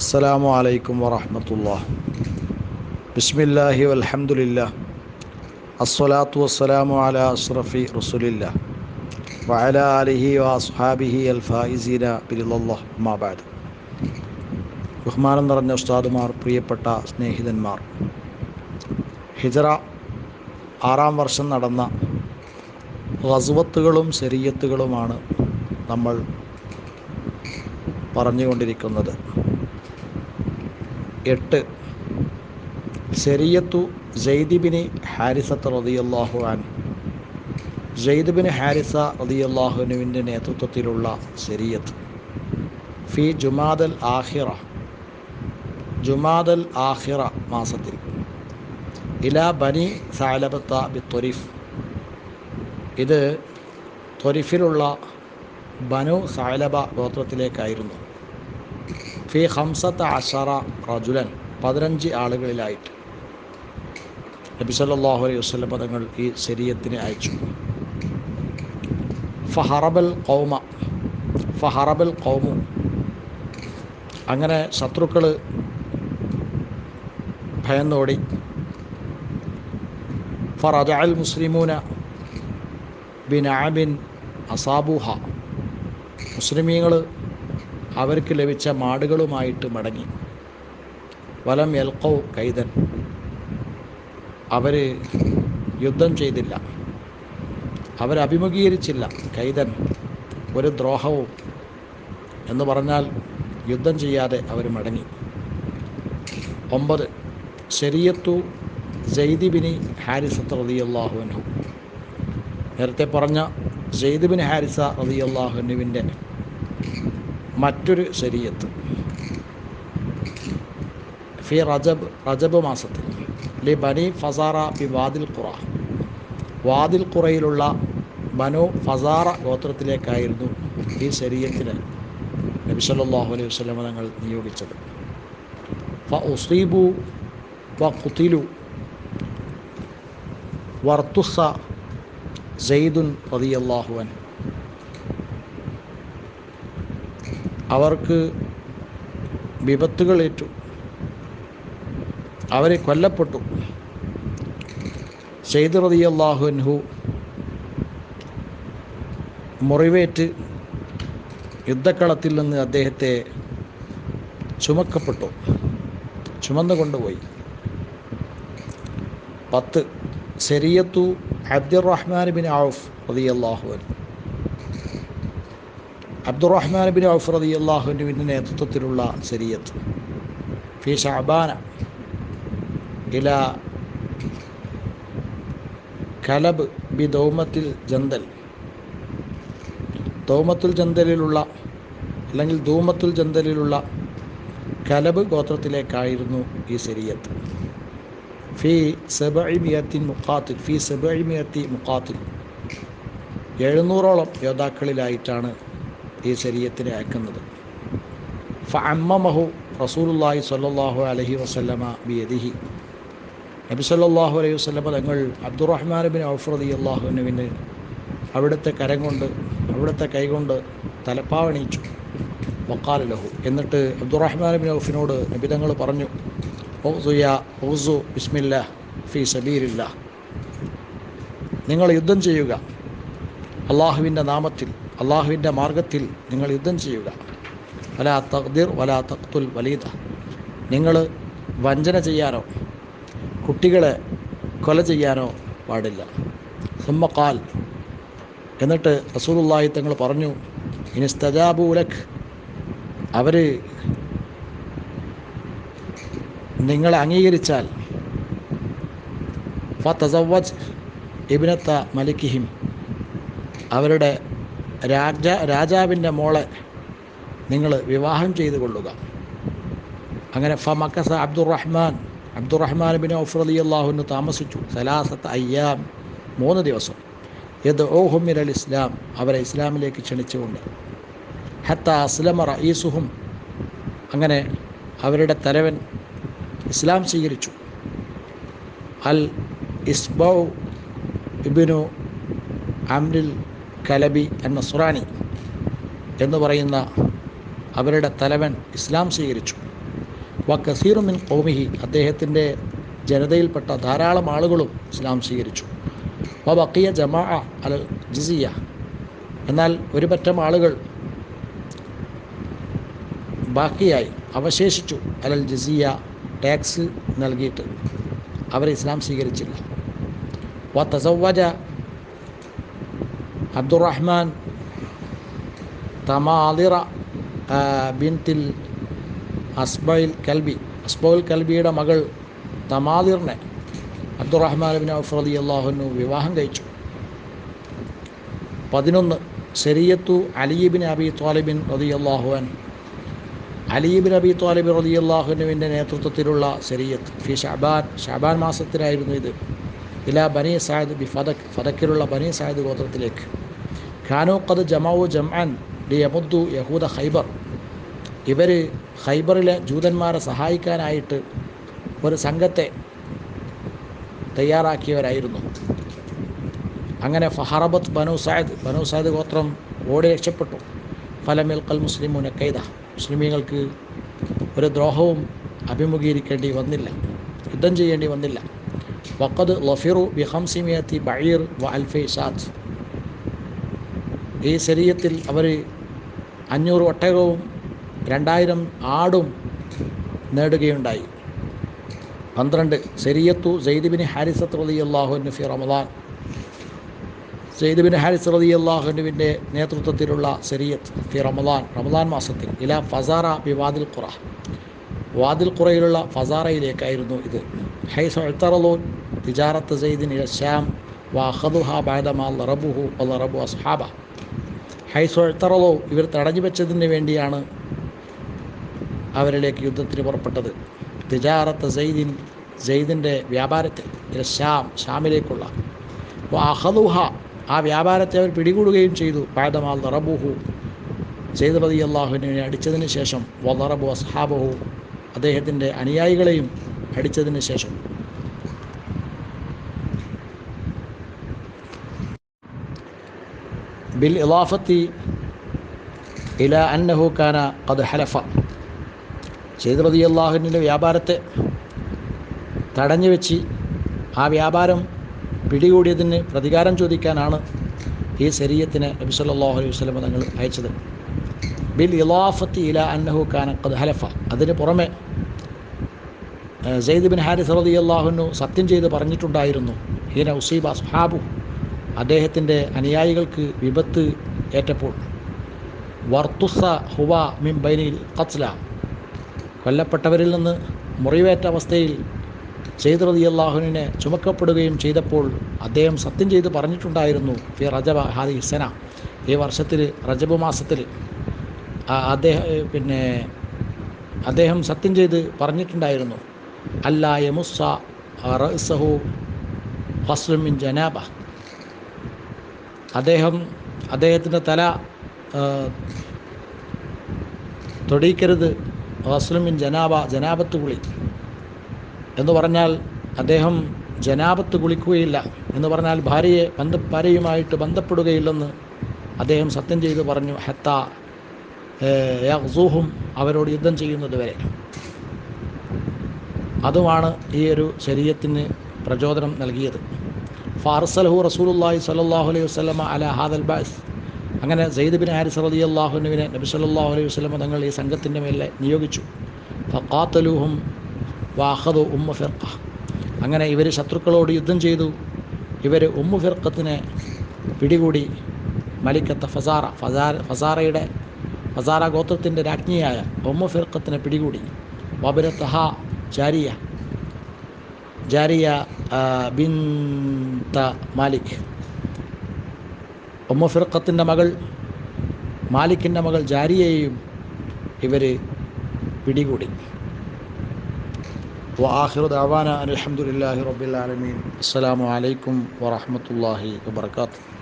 അസ്സലാമു അലൈക്കും വറഹമത്തുള്ള ബിസ്മില്ലാഹി വൽഹംദുലില്ല അസ്വലാത്തു വസ്സലാമു അല അഷ്റഫി റസുലില്ല വഅല ആലിഹി വഅസ്ഹാബിഹി അൽ ഫായിസീന ബിലില്ലാഹ് മാബാദ് ബഹുമാനം നിറഞ്ഞ ഉസ്താദുമാർ പ്രിയപ്പെട്ട സ്നേഹിതന്മാർ. ഹിജറ ആറാം വർഷം നടന്ന ഗസുവത്തുകളും ശരീയത്തുകളുമാണ് നമ്മൾ പറഞ്ഞുകൊണ്ടിരിക്കുന്നത്. എട്ട്. ശരിയത്തു ജെയ്ദിബിന് ഹാരിസത്ത് റതിയല്ലാഹു അൻ. ജെയ്ദിബിന് ഹാരിസ റതിയല്ലാഹുനുവിന്റെ നേതൃത്വത്തിലുള്ള ശരിയത്ത് ഫി ജുമാദൽ ആഹിറ ജുമാദൽ ആഹിറ മാസത്തിൽ. ഇല ബനി സാലബത്ത ബി ത്വരിഫ് ഇത് ത്വരിഫിലുള്ള ബനു സാലബ ഗോത്രത്തിലേക്കായിരുന്നു. ഫി ഹംസത്ത് അഷറ റജുലൻ പതിനഞ്ച് ആളുകളിലായിട്ട്. നബിസല്ലാഹു അലൈഹി വസല്ലം പദങ്ങൾ ഈ ശരീരത്തിന് അയച്ചു. ഫഹറബൽ കൗമ ഫഹറബൽ കൗമു അങ്ങനെ ശത്രുക്കൾ ഭയന്നോടി. ഫറജ അൽ മുസ്ലിമൂന ബിൻ ആബിൻ അസാബുഹ. മുസ്ലിമീങ്ങൾ അവർക്ക് ലഭിച്ച മാടുകളുമായിട്ട് മടങ്ങി. വലം എൽക്കോ കൈതൻ. അവർ യുദ്ധം ചെയ്തില്ല. അവരഭിമുഖീകരിച്ചില്ല കൈതൻ ഒരു ദ്രോഹവും എന്ന് പറഞ്ഞാൽ യുദ്ധം ചെയ്യാതെ അവർ മടങ്ങി. ഒമ്പത് ശരിയത്തു ജെയ്ദിബിനി ഹാരിസത്ത് റതിയല്ലാഹു അൻഹു. നേരത്തെ പറഞ്ഞ ജെയ്ദിബിൻ ഹാരിസ റതിയല്ലാഹു അൻഹുവിന്റെ മറ്റൊരു ശരീരത്ത്. ഫി റജബ് റജബ് മാസത്തിൽ. ലി ബനി ഫസാറ ബി വാദിൽ ഖുറ. വാദിൽ ഖുറയിലുള്ള ബനു ഫസാറ ഗോത്രത്തിലേക്കായിരുന്നു ഈ ശരീരത്തിന് നബി സല്ലല്ലാഹു അലൈഹി വസ്ലമ തങ്ങൾ നിയോഗിച്ചത്. ഫ ഉസീബു വ കുത്തിലു വർത്തുസ സെയ്ദുൻ റളിയല്ലാഹു അവർക്ക് വിപത്തുകളേറ്റു. അവരെ കൊല്ലപ്പെട്ടു. സെയ്ദ് റതി അള്ളാഹുൻഹു മുറിവേറ്റ് യുദ്ധക്കളത്തിൽ നിന്ന് അദ്ദേഹത്തെ ചുമക്കപ്പെട്ടു. ചുമന്നു കൊണ്ടുപോയി. പത്ത് സെരിയത്തു അബ്ദുറഹ്മാൻ ബിൻ ഔഫ് റതി അള്ളാഹുൻ അബ്ദുറഹ്മാൻ ബിൻ ഔഫ് റതി അള്ളാഹുവിന്റെ നേതൃത്വത്തിലുള്ള ശരീരത്ത് ഫി ഷാബാന ഇല കലബ് ബി ദൗമത്തിൽ ജന്തൽ. ദൗമത്തുൽ ജന്തലിലുള്ള അല്ലെങ്കിൽ ധൂമത്തുൽ ജന്തലിലുള്ള കലബ് ഗോത്രത്തിലേക്കായിരുന്നു ഈ ശരീരത്ത് ഫി സെബിയത്തിൻ മുക്കാത്തിൽ ഫി സെബിയത്തി മുക്കാത്തിൽ എഴുന്നൂറോളം യോദ്ധാക്കളിലായിട്ടാണ് ഈ ശരീരത്തിനെ അയക്കുന്നത്. ഫമ്മഹു അമ്മമഹു റസൂലുല്ലാഹി സ്വല്ലല്ലാഹു അലൈഹി വസല്ലമ ബിയദിഹി. നബി സല്ലാഹു അലൈഹി വസ്ലമ തങ്ങൾ അബ്ദുറഹ്മാൻ ബിൻ ഔഫ് റളിയല്ലാഹു അൻഹുവിന് അവിടുത്തെ കരം കൊണ്ട് അവിടുത്തെ കൈകൊണ്ട് തലപ്പാവണിയിച്ചു. വക്കാൽ ലഹു. എന്നിട്ട് അബ്ദുറഹ്മാൻ ബിൻ ഔഫിനോട് നബി തങ്ങൾ പറഞ്ഞു ഓസുയ ഓസു ബിസ്മില്ല ഫി സബീലില്ല നിങ്ങൾ യുദ്ധം ചെയ്യുക. അള്ളാഹുവിന്റെ നാമത്തിൽ അള്ളാഹുവിന്റെ മാർഗത്തിൽ നിങ്ങൾ യുദ്ധം ചെയ്യുക. വലാ തഖ്ദിർ വലാ തഖ്തുൽ വലീദ. നിങ്ങൾ വഞ്ചന ചെയ്യാനോ കുട്ടികളെ കൊല ചെയ്യാനോ പാടില്ല. സുമ്മക്കാൽ എന്നിട്ട് റസൂലുള്ളാഹി തങ്ങൾ പറഞ്ഞു ഇനി സ്തജാബൂലഖ് അവർ നിങ്ങളെ അംഗീകരിച്ചാൽ ഫ തസവജ് ഇബിനത്ത മലിക്കിഹിം. അവരുടെ രാജ രാജാവിന്റെ മോളെ നിങ്ങൾ വിവാഹം ചെയ്തു കൊള്ളുക. അങ്ങനെ ഫ മക്കസ അബ്ദുറഹ്മാൻ അബ്ദുറഹ്മാൻ ബിൻ ഔഫ് അലി അള്ളാഹുവിന് താമസിച്ചു. സലാസത്ത് അയ്യാം മൂന്ന് ദിവസം. യത് ഓഹുമിർ അൽ ഇസ്ലാം അവരെ ഇസ്ലാമിലേക്ക് ക്ഷണിച്ചുകൊണ്ട്. ഹത്ത അസ്ലമ റഈസുഹും അങ്ങനെ അവരുടെ തലവൻ ഇസ്ലാം സ്വീകരിച്ചു. അൽ ഇസ്ബൗ ഇബിനു അംരിൽ കലബി അൻ നസ്രാനി എന്ന് പറയുന്ന അവരുടെ തലവൻ ഇസ്ലാം സ്വീകരിച്ചു. വ കസീറുമിൻ കൗമിഹി അദ്ദേഹത്തിന്റെ ജനതയിൽപ്പെട്ട ധാരാളം ആളുകളും ഇസ്ലാം സ്വീകരിച്ചു. വ ബക്കിയ ജമാ അൽ ജിസിയ എന്നാൽ ഒരു പറ്റം ആളുകൾ ബാക്കിയായി അവശേഷിച്ചു. അൽ ജിസിയ ടാക്സ് നൽകിയിട്ട് അവർ ഇസ്ലാം സ്വീകരിച്ചില്ല. വ തസവജ അബ്ദുറഹ്മാൻ തമാലിറ ബിൻതിൽ അസ്ബൈൽ കൽബി അസ്ബൗൽ കൽബിയുടെ മകൾ തമാലിറിനെ അബ്ദുറഹ്മാൻ ബിൻ ഔഫ് റതി അള്ളാഹുനു വിവാഹം കഴിച്ചു. പതിനൊന്ന് ശരിയത്തു അലിബിൻ അബി ത്വാലിബിൻ റതി അള്ളാഹുവൻ അലീബിൻ അബി ത്വാലിബ് റതി അള്ളാഹുനുവിന്റെ നേതൃത്വത്തിലുള്ള സെരിയത്ത് ഫി ഷാബാൻ ഷാബാൻ മാസത്തിലായിരുന്നു ഇത്. ഇല ബനി സായദ് ബി ഫതക് ഫതക്കിലുള്ള ബനി സായദ് ഗോത്രത്തിലേക്ക്. ഖാനോ ഖദ് ജമാവു ജംഅൻ ഡി യമുദ്ദു യഹൂദ ഖൈബർ. ഇവർ ഖൈബറിലെ ജൂതന്മാരെ സഹായിക്കാനായിട്ട് ഒരു സംഘത്തെ തയ്യാറാക്കിയവരായിരുന്നു. അങ്ങനെ ഫഹറബത്ത് ബനു സായദ് ബനു സായദ് ഗോത്രം ഓടി രക്ഷപ്പെട്ടു. ഫലമിൽ കൽ മുസ്ലിമുന കൈദ. മുസ്ലിമീങ്ങൾക്ക് ഒരു ദ്രോഹവും അഭിമുഖീകരിക്കേണ്ടി വന്നില്ല. യുദ്ധം ചെയ്യേണ്ടി വന്നില്ല. വക്കത് ലഫിറു ബിഹംസിമിയത്തി ബഴീർ വ അൽഫൈ ഷാത്ത് ഈ ശരീരത്തിൽ അവർ അഞ്ഞൂറ് ഒട്ടകവും രണ്ടായിരം ആടും നേടുകയുണ്ടായി. പന്ത്രണ്ട് ശരിയത്തു സെയ്ദിബിന് ഹാരിസത്ത് റലി അള്ളാഹുവിന് ഫി റമദാൻ. സെയ്ദിബിന് ഹാരിസ് റലി അള്ളാഹുനുവിന്റെ നേതൃത്വത്തിലുള്ള ശരീയത്ത് ഫി റമദാൻ റമദാൻ മാസത്തിൽ ഇല ഫസാറ ബി വാദിൽ ഖുറ. വാദിൽ ഖുറയിലുള്ള ഫസാറയിലേക്കായിരുന്നു ഇത്. ഹൈസ് എഴുത്തറലോൻ തിജാറത്ത് സെയ്ദിൻ ഇല ശ്യാം വാഹദുഹ ബാദമാ ലറബുഹു റബു അസ്ഹാബ. ഹൈസ് ഇവർ തടഞ്ഞു വെച്ചതിന് വേണ്ടിയാണ് അവരിലേക്ക് യുദ്ധത്തിന് പുറപ്പെട്ടത്. തിജാറത്ത് സെയ്ദിൻ സെയ്ദിന്റെ വ്യാപാരത്തിൽ ഷ്യാം ഷാമിലേക്കുള്ള അഹദുഹ ആ വ്യാപാരത്തെ അവർ പിടികൂടുകയും ചെയ്തു. പാദമാൽ ദറബുഹു. സെയ്ദ് റതി അള്ളാഹുവിനെ അടിച്ചതിന് ശേഷം വലറബു അസ്ഹാബഹു. അദ്ദേഹത്തിന്റെ അനുയായികളെയും അടിച്ചതിന് ശേഷം. ബിൽ ഇലാഫത്തി ഇല അന്നഹു കാന കത് ഹലഫ സെയ്ദ് റതി അള്ളാഹുവിന്റെ വ്യാപാരത്തെ തടഞ്ഞു വെച്ച് ആ വ്യാപാരം പിടികൂടിയതിന് പ്രതികാരം ചോദിക്കാനാണ് ഈ ശരീരത്തിന് നബി സല്ലല്ലാഹു അലൈഹി വസ്ലം തങ്ങൾ അയച്ചത്. ബിൽ ഇലാഫത്തി ഇല അന്നഹു കാന ഖദ് ഹലഫ. അതിന് പുറമെ സെയ്ദ് ബിൻ ഹാരിസ് റതി അള്ളാഹുനു സത്യം ചെയ്ത് പറഞ്ഞിട്ടുണ്ടായിരുന്നു. ഹീന ഉസീബ സുഹാബു അദ്ദേഹത്തിന്റെ അനുയായികൾക്ക് വിപത്ത് ഏറ്റപ്പോൾ. വർത്തുസ ഹുവ മിൻ ബൈനിൽ ഖത്ല കൊല്ലപ്പെട്ടവരിൽ നിന്ന് മുറിവേറ്റ അവസ്ഥയിൽ സെയ്ദ് റതി അള്ളാഹുവിനെ ചുമക്കപ്പെടുകയും ചെയ്തപ്പോൾ അദ്ദേഹം സത്യം ചെയ്ത് പറഞ്ഞിട്ടുണ്ടായിരുന്നു ഫി റജബ ഹാദി സന ഈ വർഷത്തിൽ റജബ് മാസത്തിൽ. അദ്ദേഹം പിന്നെ അദ്ദേഹം സത്യം ചെയ്ത് പറഞ്ഞിട്ടുണ്ടായിരുന്നു. അല്ല യമുസ റസഹു ഹസ്ലുമിൻ ജനാബ. അദ്ദേഹം അദ്ദേഹത്തിന്റെ തല തൊടിയിക്കരുത് വസ്ലമിൻ ജനാബ ജനാബത്ത് കുളി എന്ന് പറഞ്ഞാൽ അദ്ദേഹം ജനാപത്ത് കുളിക്കുകയില്ല എന്ന് പറഞ്ഞാൽ ഭാര്യയെ ബന്ധ ഭാര്യയുമായിട്ട് ബന്ധപ്പെടുകയില്ലെന്ന് അദ്ദേഹം സത്യം ചെയ്ത് പറഞ്ഞു. ഹത്ത യഹ്സൂഹും അവരോട് യുദ്ധം ചെയ്യുന്നത് വരെ. അതുമാണ് ഈ ഒരു ശരീരത്തിന് പ്രചോദനം നൽകിയത്. ഫാർസലഹു റസൂലുല്ലാഹി സല്ലാഹു അലൈഹി വസ്ലമ അല ഹാദൽ ബാസ് അങ്ങനെ സെയ്ദ് ബിൻ ഹാരിസ് റലി അള്ളാഹുനുവിനെ നബി സല്ലാഹു അലൈഹി വസ്ലമ തങ്ങൾ ഈ സംഘത്തിന്റെ മേലെ നിയോഗിച്ചു. ഫാത്തലൂഹും വാഹദു ഉമ്മ ഫിർഖ. അങ്ങനെ ഇവർ ശത്രുക്കളോട് യുദ്ധം ചെയ്തു. ഇവർ ഉമ്മു ഫിർക്കത്തിനെ പിടികൂടി മലിക്കത്ത ഫസാറ ഫസാര ഫസാറയുടെ ഫസാറ ഗോത്രത്തിന്റെ രാജ്ഞിയായ ഉമ്മു ഫിർക്കത്തിനെ പിടികൂടി. വബിര Taha Jariya Jariya bin Haritha Malik. Umm ഫിർക്കത്തിന്റെ മകൾ മാലിക്കിന്റെ മകൾ ജാരിയെയും ഇവർ പിടികൂടി. വാഹിറു ദാവാന അലഹമുല്ലാഹി റബ്ബിൽ ആലമീൻ. അസ്സാം വലൈക്കും വാഹമത്തല്ലാഹി വാത്തു